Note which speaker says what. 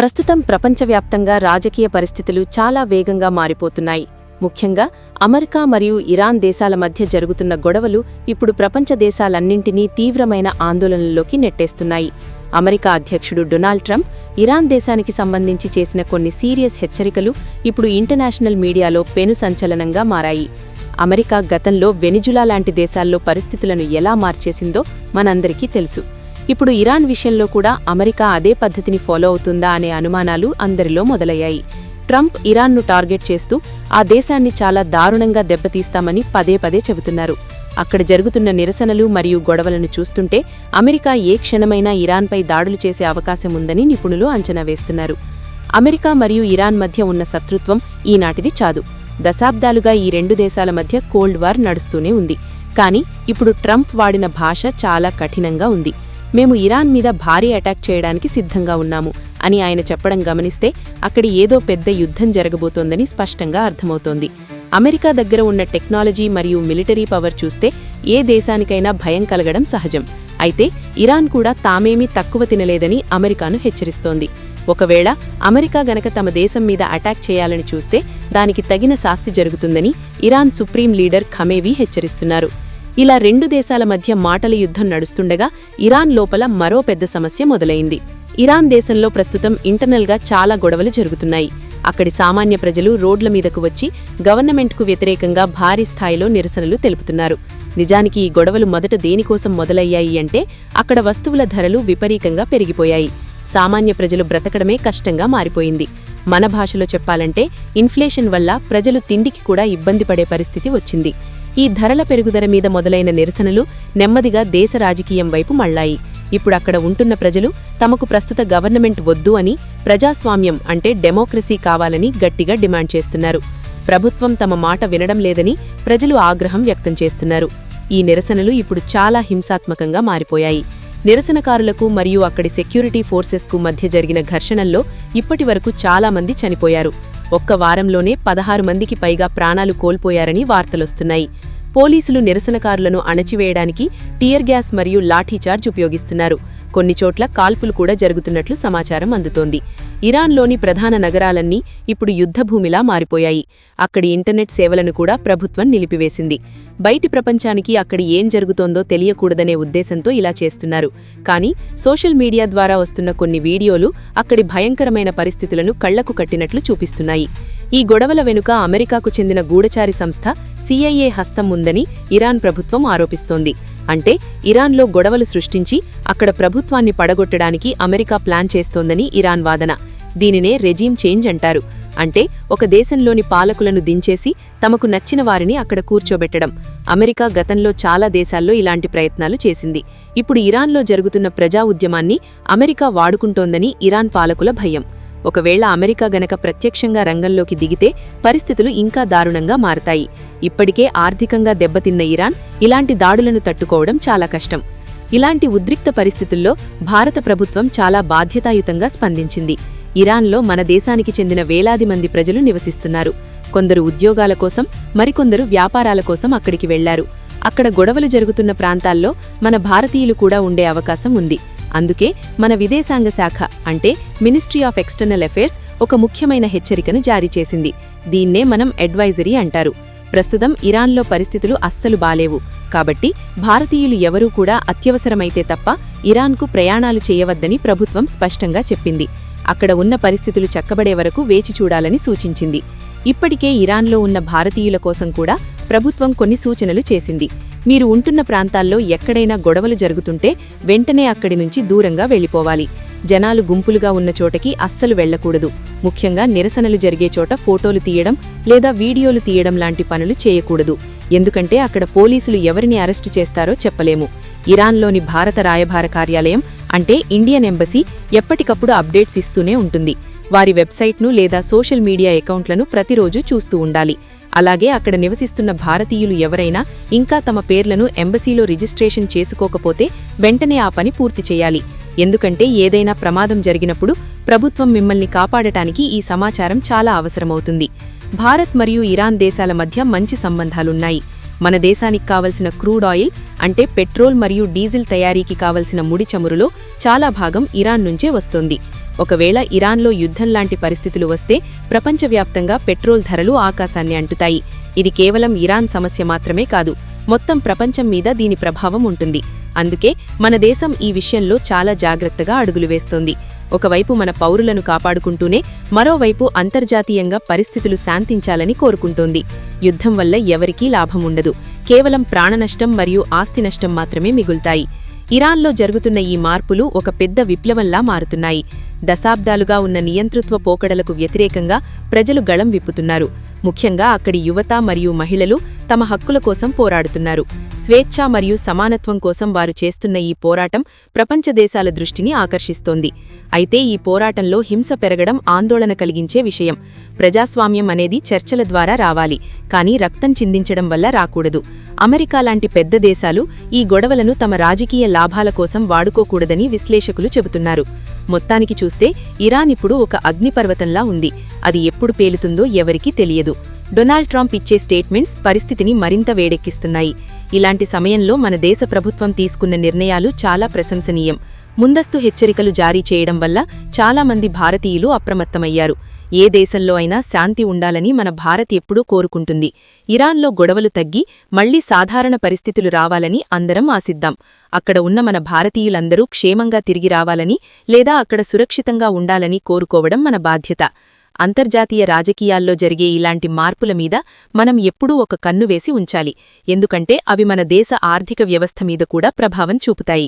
Speaker 1: ప్రస్తుతం ప్రపంచవ్యాప్తంగా రాజకీయ పరిస్థితులు చాలా వేగంగా మారిపోతున్నాయి. ముఖ్యంగా అమెరికా మరియు ఇరాన్ దేశాల మధ్య జరుగుతున్న గొడవలు ఇప్పుడు ప్రపంచ దేశాలన్నింటినీ తీవ్రమైన ఆందోళనల్లోకి నెట్టేస్తున్నాయి. అమెరికా అధ్యక్షుడు డొనాల్డ్ ట్రంప్ ఇరాన్ దేశానికి సంబంధించి చేసిన కొన్ని సీరియస్ హెచ్చరికలు ఇప్పుడు ఇంటర్నేషనల్ మీడియాలో పెను సంచలనంగా మారాయి. అమెరికా గతంలో వెనిజులా లాంటి దేశాల్లో పరిస్థితులను ఎలా మార్చేసిందో మనందరికీ తెలుసు. ఇప్పుడు ఇరాన్ విషయంలో కూడా అమెరికా అదే పద్ధతిని ఫాలో అవుతుందా అనే అనుమానాలు అందరిలో మొదలయ్యాయి. ట్రంప్ ఇరాన్ను టార్గెట్ చేస్తూ ఆ దేశాన్ని చాలా దారుణంగా దెబ్బతీస్తామని పదే పదే చెబుతున్నారు. అక్కడ జరుగుతున్న నిరసనలు మరియు గొడవలను చూస్తుంటే అమెరికా ఏ క్షణమైనా ఇరాన్పై దాడులు చేసే అవకాశం ఉందని నిపుణులు అంచనా వేస్తున్నారు. అమెరికా మరియు ఇరాన్ మధ్య ఉన్న శత్రుత్వం ఈనాటిది చాదు. దశాబ్దాలుగా ఈ రెండు దేశాల మధ్య కోల్డ్ వార్ నడుస్తూనే ఉంది. కానీ ఇప్పుడు ట్రంప్ వాడిన భాష చాలా కఠినంగా ఉంది. మేము ఇరాన్ మీద భారీ అటాక్ చేయడానికి సిద్ధంగా ఉన్నాము అని ఆయన చెప్పడం గమనిస్తే అక్కడ ఏదో పెద్ద యుద్ధం జరగబోతోందని స్పష్టంగా అర్థమవుతోంది. అమెరికా దగ్గర ఉన్న టెక్నాలజీ మరియు మిలిటరీ పవర్ చూస్తే ఏ దేశానికైనా భయం కలగడం సహజం. అయితే ఇరాన్ కూడా తామేమీ తక్కువ తినలేదని అమెరికాను హెచ్చరిస్తోంది. ఒకవేళ అమెరికా గనక తమ దేశం మీద అటాక్ చేయాలని చూస్తే దానికి తగిన శాస్తి జరుగుతుందని ఇరాన్ సుప్రీం లీడర్ ఖమేవీ హెచ్చరిస్తున్నారు. ఇలా రెండు దేశాల మధ్య మాటల యుద్ధం నడుస్తుండగా ఇరాన్ లోపల మరో పెద్ద సమస్య మొదలైంది. ఇరాన్ దేశంలో ప్రస్తుతం ఇంటర్నల్గా చాలా గొడవలు జరుగుతున్నాయి. అక్కడి సామాన్య ప్రజలు రోడ్ల మీదకు వచ్చి గవర్నమెంట్కు వ్యతిరేకంగా భారీ స్థాయిలో నిరసనలు తెలుపుతున్నారు. నిజానికి ఈ గొడవలు మొదట దేనికోసం మొదలయ్యాయి అంటే అక్కడ వస్తువుల ధరలు విపరీతంగా పెరిగిపోయాయి. సామాన్య ప్రజలు బ్రతకడమే కష్టంగా మారిపోయింది. మన భాషలో చెప్పాలంటే ఇన్ఫ్లేషన్ వల్ల ప్రజలు తిండికి కూడా ఇబ్బంది పడే పరిస్థితి వచ్చింది. ఈ ధరల పెరుగుదల మీద మొదలైన నిరసనలు నెమ్మదిగా దేశ రాజకీయం వైపు మళ్ళాయి ఇప్పుడక్కడ ఉంటున్న ప్రజలు తమకు ప్రస్తుత గవర్నమెంట్ వద్దు అని ప్రజాస్వామ్యం అంటే డెమోక్రసీ కావాలని గట్టిగా డిమాండ్ చేస్తున్నారు. ప్రభుత్వం తమ మాట వినడం లేదని ప్రజలు ఆగ్రహం వ్యక్తం చేస్తున్నారు. ఈ నిరసనలు ఇప్పుడు చాలా హింసాత్మకంగా మారిపోయాయి. నిరసనకారులకు మరియు అక్కడి సెక్యూరిటీ ఫోర్సెస్కు మధ్య జరిగిన ఘర్షణల్లో ఇప్పటివరకు చాలా మంది చనిపోయారు. ఒక్క వారంలోనే పదహారు మందికి పైగా ప్రాణాలు కోల్పోయారని వార్తలొస్తున్నాయి. పోలీసులు నిరసనకారులను అణచివేయడానికి టియర్ గ్యాస్ మరియు లాఠీచార్జ్ ఉపయోగిస్తున్నారు. కొన్ని చోట్ల కాల్పులు కూడా జరుగుతున్నట్లు సమాచారం అందుతోంది. ఇరాన్లోని ప్రధాన నగరాలన్నీ ఇప్పుడు యుద్ధభూమిలా మారిపోయాయి. అక్కడి ఇంటర్నెట్ సేవలను కూడా ప్రభుత్వం నిలిపివేసింది. బయటి ప్రపంచానికి అక్కడ ఏం జరుగుతోందో తెలియకూడదనే ఉద్దేశంతో ఇలా చేస్తున్నారు. కానీ సోషల్ మీడియా ద్వారా వస్తున్న కొన్ని వీడియోలు అక్కడి భయంకరమైన పరిస్థితులను కళ్ళకు కట్టినట్లు చూపిస్తున్నాయి. ఈ గొడవల వెనుక అమెరికాకు చెందిన గూఢచారి సంస్థ సిఐఏ హస్తం ఉందని ఇరాన్ ప్రభుత్వం ఆరోపిస్తోంది. అంటే ఇరాన్లో గొడవలు సృష్టించి అక్కడ ప్రభుత్వాన్ని పడగొట్టడానికి అమెరికా ప్లాన్ చేస్తోందని ఇరాన్ వాదన. దీనినే రెజీమ్ చేంజ్ అంటారు. అంటే ఒక దేశంలోని పాలకులను దించేసి తమకు నచ్చిన వారిని అక్కడ కూర్చోబెట్టడం. అమెరికా గతంలో చాలా దేశాల్లో ఇలాంటి ప్రయత్నాలు చేసింది. ఇప్పుడు ఇరాన్లో జరుగుతున్న ప్రజా ఉద్యమాన్ని అమెరికా వాడుకుంటోందని ఇరాన్ పాలకుల భయం. ఒకవేళ అమెరికా గనక ప్రత్యక్షంగా రంగంలోకి దిగితే పరిస్థితులు ఇంకా దారుణంగా మారతాయి. ఇప్పటికే ఆర్థికంగా దెబ్బతిన్న ఇరాన్ ఇలాంటి దాడులను తట్టుకోవడం చాలా కష్టం. ఇలాంటి ఉద్రిక్త పరిస్థితుల్లో భారత ప్రభుత్వం చాలా బాధ్యతాయుతంగా స్పందించింది. ఇరాన్లో మన దేశానికి చెందిన వేలాది మంది ప్రజలు నివసిస్తున్నారు. కొందరు ఉద్యోగాల కోసం మరికొందరు వ్యాపారాల కోసం అక్కడికి వెళ్ళారు. అక్కడ గొడవలు జరుగుతున్న ప్రాంతాల్లో మన భారతీయులు కూడా ఉండే అవకాశం ఉంది. అందుకే మన విదేశాంగ శాఖ అంటే మినిస్ట్రీ ఆఫ్ ఎక్స్టర్నల్ అఫైర్స్ ఒక ముఖ్యమైన హెచ్చరికను జారీ చేసింది. దీన్నే మనం అడ్వైజరీ అంటారు. ప్రస్తుతం ఇరాన్లో పరిస్థితులు అస్సలు బాలేవు. కాబట్టి భారతీయులు ఎవరూ కూడా అత్యవసరమైతే తప్ప ఇరాన్కు ప్రయాణాలు చేయవద్దని ప్రభుత్వం స్పష్టంగా చెప్పింది. అక్కడ ఉన్న పరిస్థితులు చక్కబడే వరకు వేచి చూడాలని సూచించింది. ఇప్పటికే ఇరాన్లో ఉన్న భారతీయుల కోసం కూడా ప్రభుత్వం కొన్ని సూచనలు చేసింది. మీరు ఉంటున్న ప్రాంతాల్లో ఎక్కడైనా గొడవలు జరుగుతుంటే వెంటనే అక్కడి నుంచి దూరంగా వెళ్ళిపోవాలి. జనాలు గుంపులుగా ఉన్న చోటకి అస్సలు వెళ్ళకూడదు ముఖ్యంగా నిరసనలు జరిగే చోట ఫోటోలు తీయడం లేదా వీడియోలు తీయడం లాంటి పనులు చేయకూడదు. ఎందుకంటే అక్కడ పోలీసులు ఎవరిని అరెస్టు చేస్తారో చెప్పలేము. ఇరాన్లోని భారత రాయభార కార్యాలయం అంటే ఇండియన్ ఎంబసీ ఎప్పటికప్పుడు అప్డేట్స్ ఇస్తూనే ఉంటుంది. వారి వెబ్సైట్ను లేదా సోషల్ మీడియా అకౌంట్లను ప్రతిరోజు చూస్తూ ఉండాలి. అలాగే అక్కడ నివసిస్తున్న భారతీయులు ఎవరైనా ఇంకా తమ పేర్లను ఎంబసీలో రిజిస్ట్రేషన్ చేసుకోకపోతే వెంటనే ఆ పని పూర్తి చేయాలి. ఎందుకంటే ఏదైనా ప్రమాదం జరిగినప్పుడు ప్రభుత్వం మిమ్మల్ని కాపాడటానికి ఈ సమాచారం చాలా అవసరమవుతుంది. భారత్ మరియు ఇరాన్ దేశాల మధ్య మంచి సంబంధాలున్నాయి. మన దేశానికి కావలసిన క్రూడ్ ఆయిల్ అంటే పెట్రోల్ మరియు డీజిల్ తయారీకి కావలసిన ముడి చమురులో చాలా భాగం ఇరాన్ నుంచే వస్తోంది. ఒకవేళ ఇరాన్లో యుద్ధం లాంటి పరిస్థితులు వస్తే ప్రపంచవ్యాప్తంగా పెట్రోల్ ధరలు ఆకాశాన్ని అంటుతాయి. ఇది కేవలం ఇరాన్ సమస్య మాత్రమే కాదు మొత్తం ప్రపంచం మీద దీని ప్రభావం ఉంటుంది. అందుకే మన దేశం ఈ విషయంలో చాలా జాగ్రత్తగా అడుగులు వేస్తోంది. ఒకవైపు మన పౌరులను కాపాడుకుంటూనే మరోవైపు అంతర్జాతీయంగా పరిస్థితులు శాంతించాలని కోరుకుంటోంది. యుద్ధం వల్ల ఎవరికీ లాభం ఉండదు కేవలం ప్రాణనష్టం మరియు ఆస్తి నష్టం మాత్రమే మిగులుతాయి. ఇరాన్లో జరుగుతున్న ఈ మార్పులు ఒక పెద్ద విప్లవంలా మారుతున్నాయి. దశాబ్దాలుగా ఉన్న నియంతృత్వ పోకడలకు వ్యతిరేకంగా ప్రజలు గళం విప్పుతున్నారు. ముఖ్యంగా అక్కడి యువత మరియు మహిళలు తమ హక్కుల కోసం పోరాడుతున్నారు. స్వేచ్ఛ మరియు సమానత్వం కోసం వారు చేస్తున్న ఈ పోరాటం ప్రపంచ దేశాల దృష్టిని ఆకర్షిస్తోంది. అయితే ఈ పోరాటంలో హింస పెరగడం ఆందోళన కలిగించే విషయం. ప్రజాస్వామ్యం అనేది చర్చల ద్వారా రావాలి. కానీ రక్తం చిందించడం వల్ల రాకూడదు. అమెరికా లాంటి పెద్ద దేశాలు ఈ గొడవలను తమ రాజకీయ లాభాల కోసం వాడుకోకూడదని విశ్లేషకులు చెబుతున్నారు. మొత్తానికి చూస్తే ఇరాన్ ఇప్పుడు ఒక అగ్నిపర్వతంలా ఉంది. అది ఎప్పుడు పేలుతుందో ఎవరికీ తెలియదు. డొనాల్డ్ ట్రంప్ ఇచ్చే స్టేట్మెంట్స్ పరిస్థితిని మరింత వేడెక్కిస్తున్నాయి. ఇలాంటి సమయంలో మన దేశ ప్రభుత్వం తీసుకున్న నిర్ణయాలు చాలా ప్రశంసనీయం. ముందస్తు హెచ్చరికలు జారీ చేయడం వల్ల చాలా మంది భారతీయులు అప్రమత్తమయ్యారు. ఏ దేశంలో అయినా శాంతి ఉండాలని మన భారత్ ఎప్పుడూ కోరుకుంటుంది. ఇరాన్లో గొడవలు తగ్గి మళ్ళీ సాధారణ పరిస్థితులు రావాలని అందరం ఆశిద్దాం. అక్కడ ఉన్న మన భారతీయులందరూ క్షేమంగా తిరిగి రావాలని లేదా అక్కడ సురక్షితంగా ఉండాలని కోరుకోవడం మన బాధ్యత. అంతర్జాతీయ రాజకీయాల్లో జరిగే ఇలాంటి మార్పుల మీద మనం ఎప్పుడూ ఒక కన్ను వేసి ఉంచాలి. ఎందుకంటే అవి మన దేశ ఆర్థిక వ్యవస్థ మీద కూడా ప్రభావం చూపుతాయి.